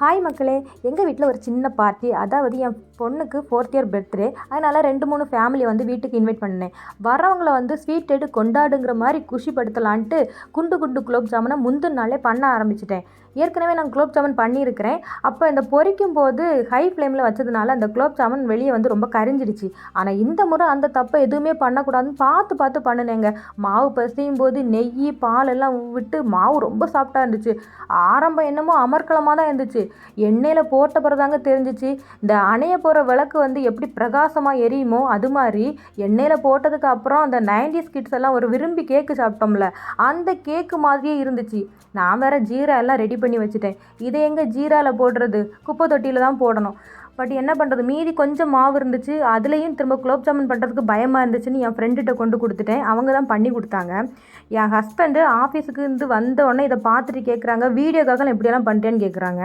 Hi மக்களே எங்கள் வீட்டில் ஒரு சின்ன பார்ட்டி அதாவது என் பொண்ணுக்கு ஃபோர்த் இயர் பர்த்டே அதனால் ரெண்டு மூணு ஃபேமிலியை வந்து வீட்டுக்கு இன்வைட் பண்ணேன் வரவங்களை வந்து ஸ்வீட் எடுத்து கொண்டாடுங்கிற மாதிரி குஷிப்படுத்தலான்ட்டு குண்டு குண்டு குலோப் ஜாமுனை முந்தின நாளே பண்ண ஆரம்பிச்சிட்டேன். ஏற்கனவே நான் குலோப் ஜாமுன் பண்ணியிருக்கிறேன். அப்போ இந்த பொரிக்கும் போது ஹை ஃப்ளேமில் வச்சதுனால அந்த குலோப் ஜாமுன் வெளியே வந்து ரொம்ப கரிஞ்சிடுச்சு. ஆனால் இந்த முறை அந்த தப்பை எதுவுமே பண்ணக்கூடாதுன்னு பார்த்து பார்த்து பண்ணினேங்க. மாவு பசியும் போது நெய் பால் எல்லாம் விட்டு மாவு ரொம்ப சாஃப்டாக இருந்துச்சு. ஆரம்பம் என்னமோ அமர்க்கலமாக தான் இருந்துச்சு. எண்ணெயில் போட்ட பிறதாங்க தெரிஞ்சிச்சு. இந்த அணைய போகிற விளக்கு வந்து எப்படி பிரகாசமாக எரியுமோ அது மாதிரி எண்ணெயில் போட்டதுக்கு அப்புறம் அந்த நைன்டிஸ் கிட்ஸ் எல்லாம் ஒரு விரும்பி கேக்கு சாப்பிட்டோம்ல அந்த கேக்கு மாதிரியே இருந்துச்சு. நான் வேற ஜீரா எல்லாம் ரெடி பண்ணி வச்சுட்டேன். இதை எங்கே ஜீராவில் போடுறது? குப்பை தொட்டியில் தான் போடணும். பட் என்ன பண்ணுறது மீதி கொஞ்சம் மாவு இருந்துச்சு. அதுலேயும் திரும்ப குலோப் ஜாமுன் பண்ணுறதுக்கு பயமாக இருந்துச்சுன்னு என் ஃப்ரெண்டுகிட்ட கொண்டு கொடுத்துட்டேன். அவங்க தான் பண்ணி கொடுத்தாங்க. என் ஹஸ்பண்டு ஆஃபீஸுக்கு இருந்து வந்த உடனே இதை பார்த்துட்டு கேட்குறாங்க வீடியோக்காக நான் இப்படியெல்லாம் பண்ணிட்டேன்னு கேட்குறாங்க